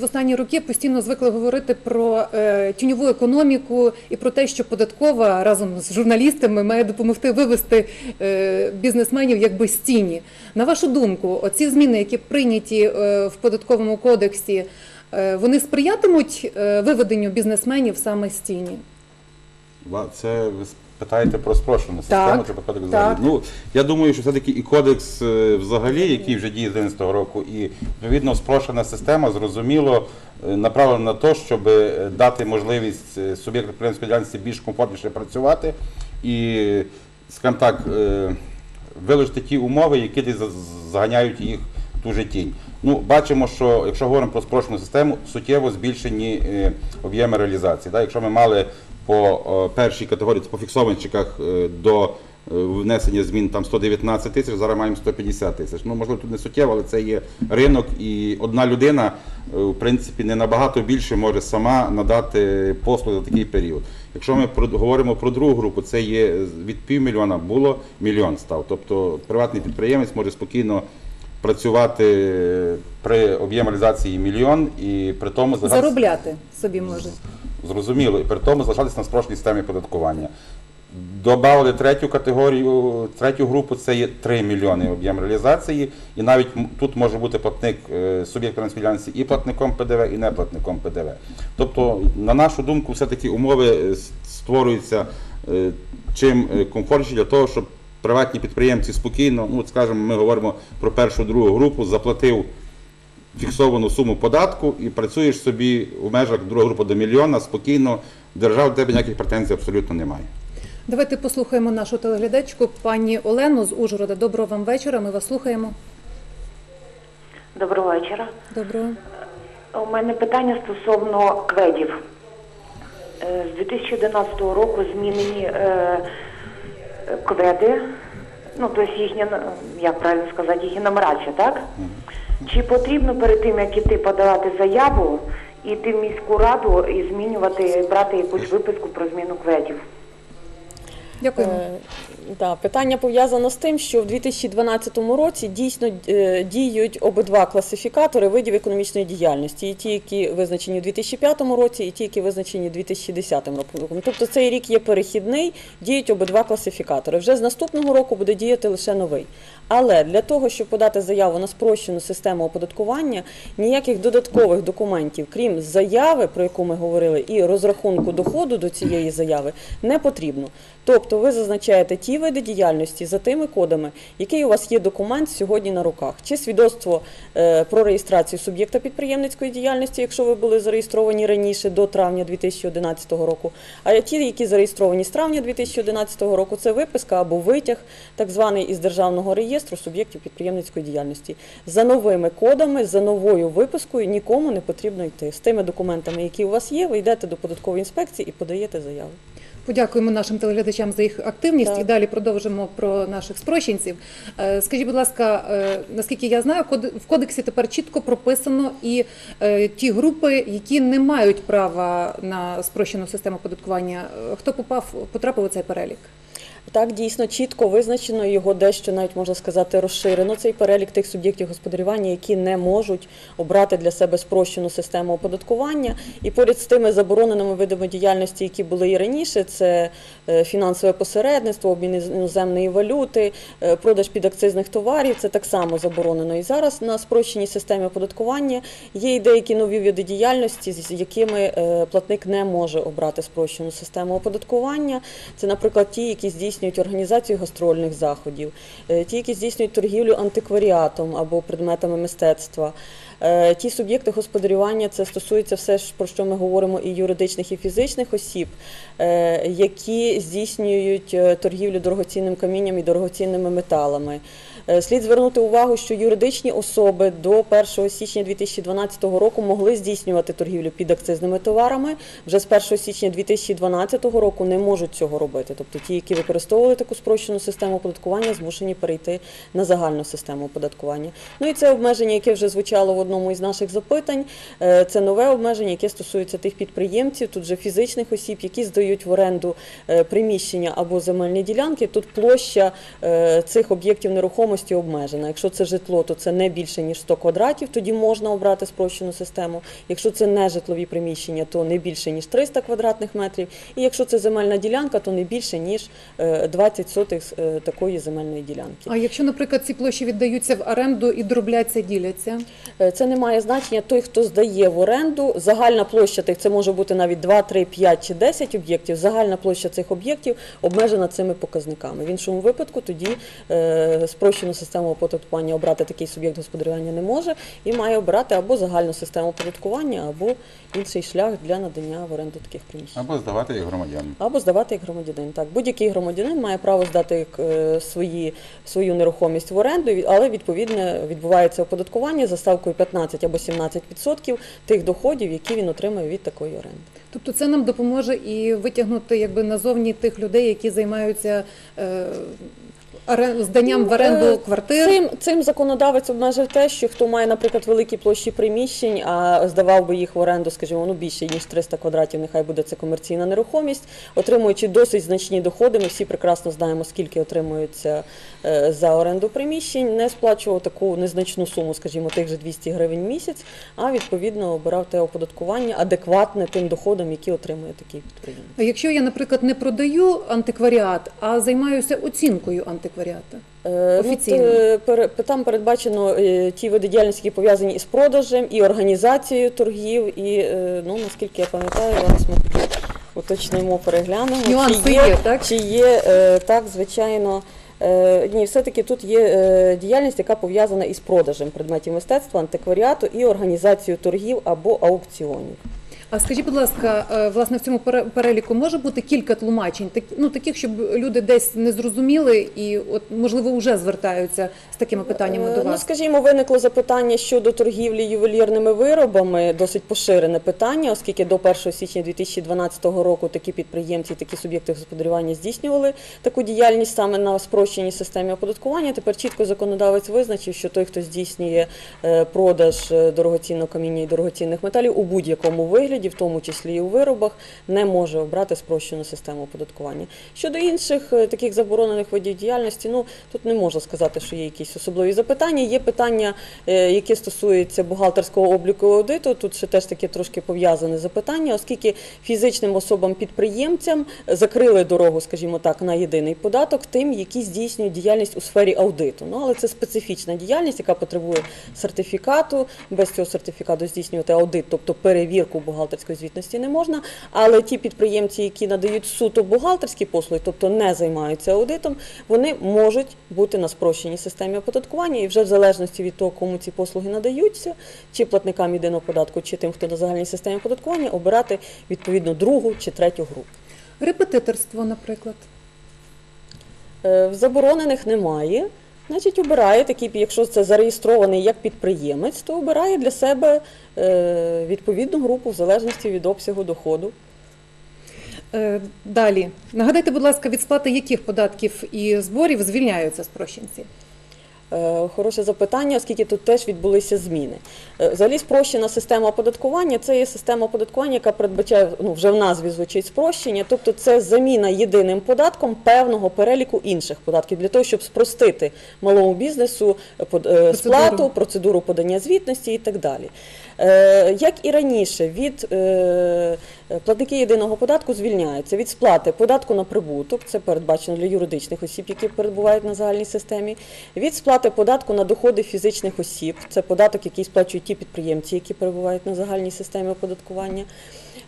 В останні роки постійно звикли говорити про е, тіньову економіку і про те, що податкова разом з журналістами має допомогти вивести е, бізнесменів якби з тіні. На вашу думку, оці зміни, які прийняті е, в податковому кодексі, вони сприятимуть виведенню бізнесменів саме з тіні? Це питаєте про спрощену систему чи про кодекс взагалі? Ну, я думаю, що все-таки і кодекс е, взагалі, який вже діє з 2011 року, і відповідно спрощена система, зрозуміло, е, направлена на те, щоб е, дати можливість суб'єкту підприємської діяльності більш комфортніше працювати і, скажімо так, вилучити ті умови, які десь заганяють їх в ту же тінь. Ну, бачимо, що якщо говоримо про спрощену систему, суттєво збільшені об'єми реалізації. Да? Якщо ми мали по е, першій категорії, по фіксованчиках е, до е, внесення змін там 119 тисяч, зараз маємо 150 тисяч. Ну, можливо, тут не суттєво, але це є ринок, і одна людина, в принципі, не набагато більше може сама надати послуги за такий період. Якщо ми говоримо про другу групу, це є від півмільйона було мільйон став. Тобто приватний підприємець може спокійно працювати при об'єм реалізації мільйон і при тому Заробляти собі може. Зрозуміло, і при тому залишатися на спрощеній системі податкування. Добавили третю категорію, третю групу це є 3 мільйони об'єм реалізації, і навіть тут може бути платник е, суб'єкт трансфілянсі і платником ПДВ, і не платником ПДВ. Тобто, на нашу думку, все-таки умови е, створюються е, чим комфортніше для того, щоб приватні підприємці спокійно, ну скажімо, ми говоримо про першу другу групу, заплатив фіксовану суму податку і працюєш собі в межах другої групи до мільйона спокійно. Держава до тебе ніяких претензій абсолютно немає. Давайте послухаємо нашу телеглядачку, пані Олену з Ужгорода. Доброго вам вечора. Ми вас слухаємо. Доброго вечора. Доброго. У мене питання стосовно кведів. Е, З 2011 року змінені е, кведи, ну тобто їхня, на- як правильно сказати, їхня нумерація, так? Чи потрібно перед тим, як іти подавати заяву, іти в міську раду і змінювати, брати якусь виписку про зміну кведів? Дякуємо. Да, питання пов'язано з тим, що в 2012 році дійсно е, діють обидва класифікатори видів економічної діяльності, і ті, які визначені у 2005 році, і ті, які визначені у 2010 році. Тобто цей рік є перехідний, діють обидва класифікатори. Вже з наступного року буде діяти лише новий. Але для того, щоб подати заяву на спрощену систему оподаткування, ніяких додаткових документів, крім заяви, про яку ми говорили, і розрахунку доходу до цієї заяви, не потрібно. Тобто ви зазначаєте ті види діяльності за тими кодами, який у вас є документ сьогодні на руках, чи свідоцтво е, про реєстрацію суб'єкта підприємницької діяльності, якщо ви були зареєстровані раніше до травня 2011 року. А ті, які зареєстровані з травня 2011 року, це виписка або витяг, так званий із державного реєстру суб'єктів підприємницької діяльності. За новими кодами, за новою випискою нікому не потрібно йти. З тими документами, які у вас є, ви йдете до податкової інспекції і подаєте заяву. Подякуємо нашим телеглядачам за їх активність Так. і далі продовжимо про наших спрощенців. Е, Скажіть, будь ласка, е, наскільки я знаю, в кодексі тепер чітко прописано і е, ті групи, які не мають права на спрощену систему податкування. Хто попав, потрапив у цей перелік? Так, дійсно чітко визначено його дещо навіть можна сказати розширено цей перелік тих суб'єктів господарювання, які не можуть обрати для себе спрощену систему оподаткування. І поряд з тими забороненими видами діяльності, які були і раніше, це е, фінансове посередництво, обмін іноземної валюти, е, продаж підакцизних товарів. Це так само заборонено. І зараз на спрощеній системі оподаткування є і деякі нові види діяльності, з якими е, платник не може обрати спрощену систему оподаткування. Це, наприклад, ті, які здійснюють організацію гастрольних заходів, е, ті, які здійснюють торгівлю антикваріатом або предметами мистецтва. Е, Ті суб'єкти господарювання це стосується все про що ми говоримо і юридичних, і фізичних осіб, е, які здійснюють торгівлю дорогоцінним камінням і дорогоцінними металами. Е, Слід звернути увагу, що юридичні особи до 1 січня 2012 року могли здійснювати торгівлю під акцизними товарами. Вже з 1 січня 2012 року не можуть цього робити. Тобто ті, які використовували таку спрощену систему оподаткування, змушені перейти на загальну систему оподаткування. Ну і це обмеження, яке вже звучало в одному із наших запитань. Е, Це нове обмеження, яке стосується тих підприємців, тут вже фізичних осіб, які здають в оренду е, приміщення або земельні ділянки. Тут площа цих об'єктів нерухомості нерухомості обмежена. Якщо це житло, то це не більше ніж 100 квадратів, тоді можна обрати спрощену систему. Якщо це не житлові приміщення, то не більше ніж 300 квадратних метрів. І якщо це земельна ділянка, то не більше ніж е, 20 сотих з, е, такої земельної ділянки. А якщо, наприклад, ці площі віддаються в оренду і дробляться, діляться? Е, Це не має значення. Той, хто здає в оренду, загальна площа тих, це може бути навіть 2, 3, 5 чи 10 об'єктів. Загальна площа цих об'єктів обмежена цими показниками. В іншому випадку тоді е, спрощену систему оподаткування обрати такий суб'єкт господарювання не може і має обрати або загальну систему оподаткування, або інший шлях для надання в оренду таких приміщень. Або здавати їх громадянам. Або здавати як громадянин. Так, будь-який громадянин має право здати е, свої, свою нерухомість в оренду, але відповідно відбувається оподаткування за ставкою 15 або 17% тих доходів, які він отримає від такої оренди. Тобто це нам допоможе і витягнути якби назовні тих людей, які займаються е, зданням в оренду Е, квартир. Цим, цим законодавець обмежив те, що хто має, наприклад, великі площі приміщень, а здавав би їх в оренду, скажімо, ну більше ніж 300 квадратів, нехай буде це комерційна нерухомість, отримуючи досить значні доходи. Ми всі прекрасно знаємо, скільки отримується е, за оренду приміщень, не сплачував таку незначну суму, скажімо, тих же 200 гривень в місяць, а відповідно обирав те оподаткування адекватне тим доходам, які отримує такий підприємець. А якщо я, наприклад, не продаю антикваріат, а займаюся оцінкою антикваріата? Е, ну, Офіційно. т- Там передбачено е, ті види діяльності, які пов'язані із продажем, і організацією торгів, і е, ну наскільки я пам'ятаю, зараз ми уточнимо, переглянемо. Нюанси чи є, так? Чи є е, так, звичайно. Е, Ні, все-таки тут є е, діяльність, яка пов'язана із продажем предметів мистецтва, антикваріату і організацією торгів або аукціонів. А скажіть, будь ласка, е, власне, в цьому пере- переліку може бути кілька тлумачень, так, ну таких, щоб люди десь не зрозуміли і, от можливо, вже звертаються з такими питаннями Е, до Ну, скажімо, виникло запитання щодо торгівлі ювелірними виробами, досить поширене питання, оскільки до 1 січня 2012 року такі підприємці, такі суб'єкти господарювання здійснювали таку діяльність саме на спрощеній системі оподаткування. Тепер чітко законодавець визначив, що той, хто здійснює е, продаж дорогоцінного каміння і дорогоцінних металів у будь-якому вигляді, в тому числі і у виробах, не може обрати спрощену систему оподаткування. Щодо інших е, таких заборонених видів діяльності, ну тут не можна сказати, що є якісь особливі запитання. Є питання, е, які стосуються бухгалтерського обліку аудиту. Тут ще теж таке трошки пов'язане запитання, оскільки фізичним особам-підприємцям закрили дорогу, скажімо так, на єдиний податок тим, які здійснюють діяльність у сфері аудиту. Ну але це специфічна діяльність, яка потребує сертифікату. Без цього сертифікату здійснювати аудит, тобто перевірку бухгалтерської звітності не можна. Але ті підприємці, які надають суто бухгалтерські послуги, тобто не займаються аудитом, вони можуть бути на спрощеній системі оподаткування, і вже в залежності від того, кому ці послуги надаються, чи платникам єдиного податку, чи тим, хто на загальній системі оподаткування, обирати відповідно другу чи третю групу. Репетиторство, наприклад. Е, заборонених немає. Значить, обирає такий, якщо це зареєстрований як підприємець, то обирає для себе е, відповідну групу в залежності від обсягу доходу. Е, Далі. Нагадайте, будь ласка, від сплати яких податків і зборів звільняються спрощенці? Е, Хороше запитання, оскільки тут теж відбулися зміни. Е, Взагалі спрощена система оподаткування це є система оподаткування, яка передбачає, ну вже в назві звучить спрощення, тобто це заміна єдиним податком певного переліку інших податків для того, щоб спростити малому бізнесу е, сплату, процедуру подання звітності і так далі. Е, Як і раніше, від е, платники єдиного податку звільняються від сплати податку на прибуток, це передбачено для юридичних осіб, які перебувають на загальній системі, від сплати податку на доходи фізичних осіб, це податок, який сплачують ті підприємці, які перебувають на загальній системі оподаткування.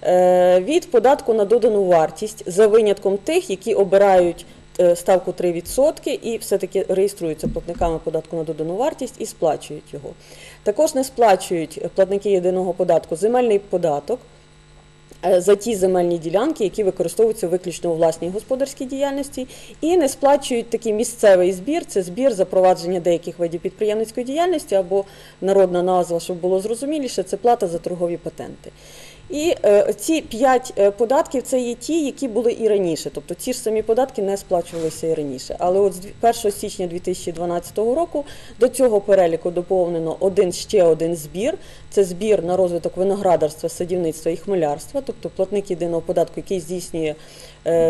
Е, Від податку на додану вартість за винятком тих, які обирають ставку 3% і все-таки реєструються платниками податку на додану вартість і сплачують його. Також не сплачують платники єдиного податку земельний податок. е, За ті земельні ділянки, які використовуються виключно у власній господарській діяльності, і не сплачують такий місцевий збір. Це збір запровадження деяких видів підприємницької діяльності або народна назва, щоб було зрозуміліше, це плата за торгові патенти. І е, ці п'ять е, податків це є ті, які були і раніше. Тобто ці ж самі податки не сплачувалися і раніше. Але от з дві- 1 січня 2012 року до цього переліку доповнено один ще один збір. Це збір на розвиток виноградарства, садівництва і хмелярства, тобто платник єдиного податку, який здійснює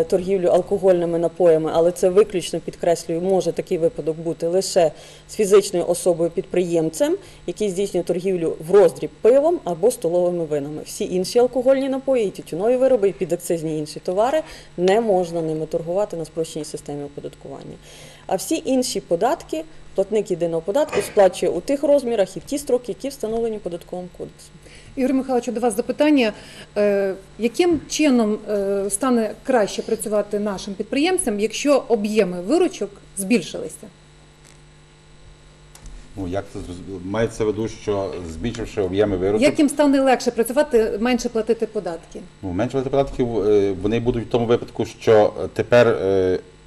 торгівлю алкогольними напоями, але це виключно підкреслюю, може такий випадок бути лише з фізичною особою підприємцем, який здійснює торгівлю в роздріб пивом або столовими винами. Всі інші алкогольні напої, тютюнові вироби, і підакцизні інші товари не можна ними торгувати на спрощеній системі оподаткування. А всі інші податки платник єдиного податку сплачує у тих розмірах і в ті строки, які встановлені податковим кодексом. Ігор Михайлович, до вас запитання. Е, Яким чином е, стане краще працювати нашим підприємцям, якщо об'єми виручок збільшилися? Ну, як це зрозуміло? Мається в виду, що збільшивши об'єми виручок, Як їм стане легше працювати, менше платити податки? ну, меншувати податків е, вони будуть в тому випадку, що тепер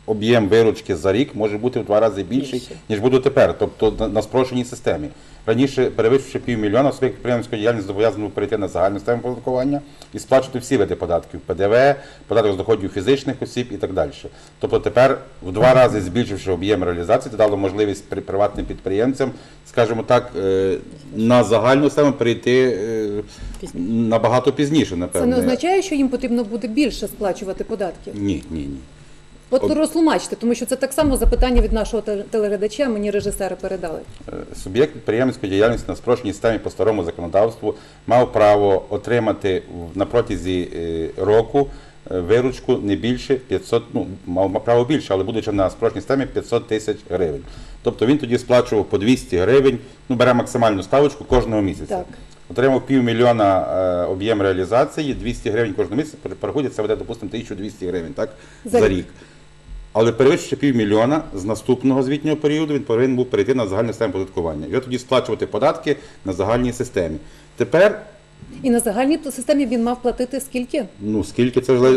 об'єм виручки за рік може бути в два рази більший, Більше. ніж буде тепер, тобто на, спрощеній системі. Раніше, перевищивши півмільйона, суб'єкт підприємської діяльності зобов'язаний був перейти на загальну систему оподаткування і сплачувати всі види податків ПДВ, податок з доходів фізичних осіб і так далі. Тобто тепер в два рази збільшивши об'єм реалізації, це дало можливість приватним підприємцям, скажімо так, е, на загальну систему перейти е, набагато пізніше, Це не означає, що їм потрібно буде більше сплачувати податків. Ні, ні, ні. От Об- розтлумачте, тому що це так само запитання від нашого теле- телеглядача, мені режисери передали. Е, Суб'єкт підприємницької діяльності на спрощеній системі по старому законодавству мав право отримати на протязі е, року е, виручку не більше 500, ну, мав право більше, але будучи на спрощеній системі 500 тисяч гривень. Тобто він тоді сплачував по 200 гривень, ну бере максимальну ставочку кожного місяця. Так. Отримав півмільйона е, об'єм реалізації, 200 гривень кожного місяця, перерахуйте, це буде, допустимо, 1200 гривень так, За за рік. Але перевищивши півмільйона з наступного звітнього періоду, він повинен був перейти на загальну систему податкування. І тоді сплачувати податки на загальній системі. Тепер, І на загальній системі він мав платити скільки? ну скільки це вже,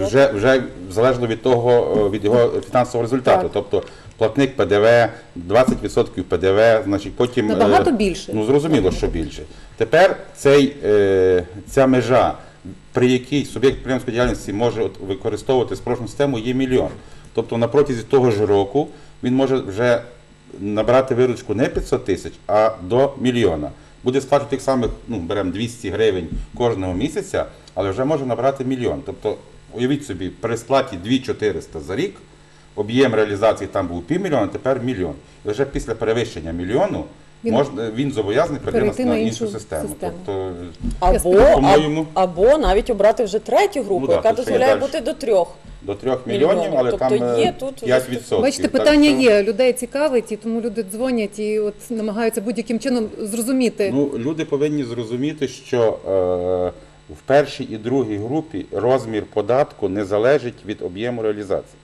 вже, вже залежно від того, е, від його фінансового результату. Так. Тобто платник ПДВ, 20% ПДВ, значить потім. е, Набагато більше. Ну зрозуміло, що більше. Тепер цей, е, ця межа, при якій суб'єкт підприємської діяльності може використовувати спрощену систему, є мільйон. Тобто на протязі того ж року він може вже набрати виручку не 500 тисяч, а до мільйона. Буде сплачувати тих самих, ну беремо 200 гривень кожного місяця, але вже може набрати мільйон. Тобто, уявіть собі, при сплаті 2400 за рік, об'єм реалізації там був півмільйона, тепер мільйон. І вже після перевищення мільйону Він- можна, він зобов'язаний перейти Перейти на, іншу іншу систему. систему. Тобто, Або, по-моєму- або навіть обрати вже третю групу, Ну да, яка дозволяє бути до трьох. до 3 Мільйонів. але Тобто там є е, тут 5%. Бачите, Так питання що- є, людей цікавить, і тому люди дзвонять і от намагаються будь-яким чином зрозуміти. Ну, люди повинні зрозуміти, що е, в першій і другій групі розмір податку не залежить від об'єму реалізації.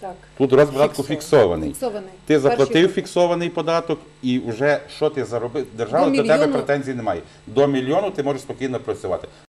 Так. Тут розмір податку Фіксований. фіксований. Ти Перший заплатив групі. фіксований податок, і вже що ти заробив, держава До до тебе мільйону- претензій немає. До мільйону ти можеш спокійно працювати.